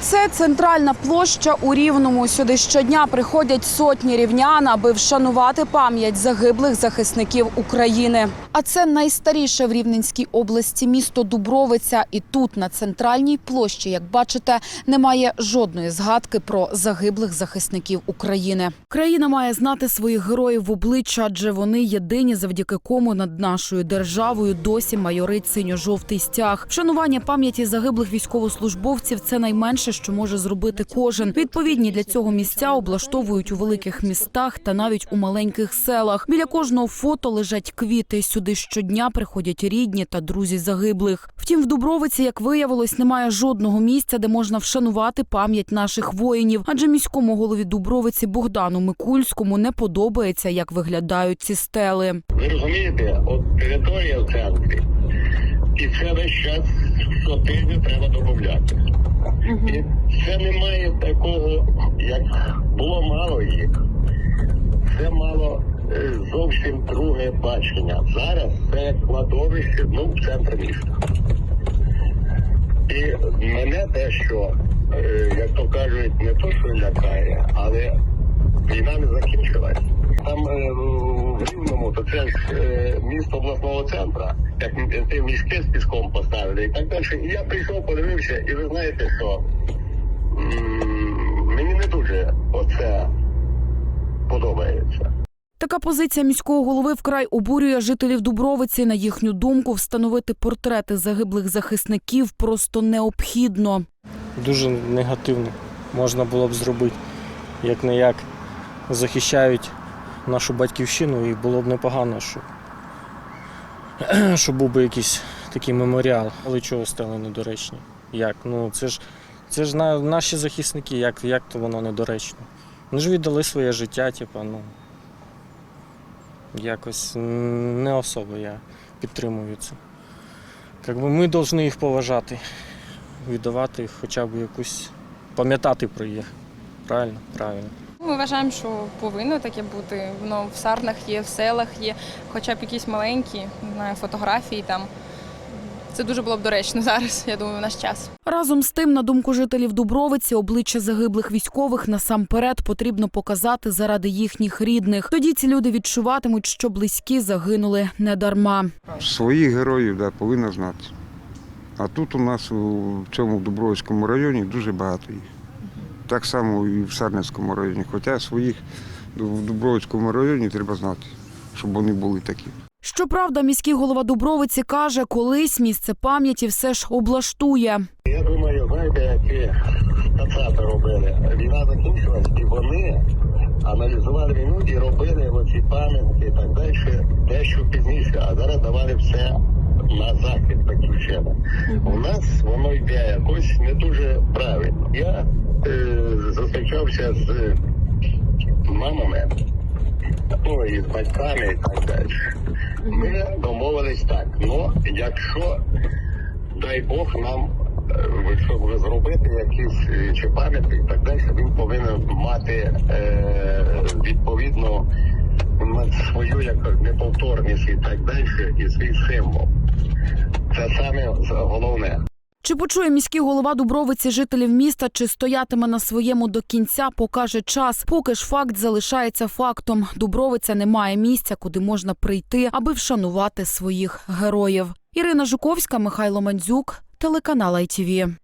Це центральна площа у Рівному. Сюди щодня приходять сотні рівнян, аби вшанувати пам'ять загиблих захисників України. А це найстаріше в Рівненській області місто Дубровиця. І тут, на центральній площі, як бачите, немає жодної згадки про загиблих захисників України. Країна має знати своїх героїв в обличчя, адже вони єдині, завдяки кому над нашою державою досі майорить синьо-жовтий стяг. Вшанування пам'яті загиблих військовослужбовців це найменше, що може зробити кожен. Відповідні для цього місця облаштовують у великих містах та навіть у маленьких селах. Біля кожного фото лежать квіти. Сюди щодня приходять рідні та друзі загиблих. Втім, в Дубровиці, як виявилось, немає жодного місця, де можна вшанувати пам'ять наших воїнів. Адже міському голові Дубровиці Богдану Микульському не подобається, як виглядають ці стели. Ви розумієте, от територія в центрі, і це весь час щотижня треба додати. І це немає такого, як було мало їх. Це мало е, зовсім друге бачення. Зараз це кладовище ну, в центрі міста. І мене те, що, е, як то кажуть, не то, що лякає, але війна не закінчилась. Там е, в Рівному, то це ж е, місто обласного центру, як ті мішки з піском поставили і так далі. І я прийшов, подивився, і ви знаєте, що мені не дуже оце подобається. Така позиція міського голови вкрай обурює жителів Дубровиці. На їхню думку, встановити портрети загиблих захисників просто необхідно. дуже негативно можна було б зробити. Як не як захищають нашу батьківщину, і було б непогано, що, щоб був би якийсь такий меморіал. Але чого стали недоречні? Як? Ну це ж це ж на, наші захисники, як, як то воно недоречно? Вони ж віддали своє життя, типу, ну якось не особо я підтримую це. Якби ми повинні їх поважати віддавати хоча б якусь пам'ятати про їх. Правильно? Правильно. Ми вважаємо, що повинно таке бути. Воно в сарнах є, в селах є, хоча б якісь маленькі, не знаю, фотографії там. Це дуже було б доречно зараз, я думаю, в наш час. Разом з тим, на думку жителів Дубровиці, обличчя загиблих військових насамперед потрібно показати заради їхніх рідних. Тоді ці люди відчуватимуть, що близькі загинули недарма. Своїх героїв да, повинна знати. А тут у нас у цьому Дубровському районі дуже багато їх. Так само і в Сарненському районі. Хоча своїх в Дубровському районі треба знати, щоб вони були такі. Щоправда, міський голова Дубровиці каже, колись місце пам'яті все ж облаштує. Я думаю, знаєте, які кацапи робили. Війна закінчилась, і вони аналізували війну і робили оці пам'ятки і так далі, дещо пізніше, а зараз давали все на захід батьківщини. У нас воно йде якось не дуже правильно. Я зустрічався з мамами, ну і з батьками і так далі. Ми домовились так. Ну, якщо дай Бог нам, е, щоб зробити якісь е, чи пам'ятки і так далі, він повинен мати е, відповідно свою як неповторність і так далі, і свій символ. Це саме головне. Чи почує міський голова Дубровиці жителів міста, чи стоятиме на своєму до кінця, покаже час. Поки ж факт залишається фактом. Дубровиця не має місця, куди можна прийти, аби вшанувати своїх героїв. Ірина Жуковська, Михайло Мандзюк, телеканал ITV.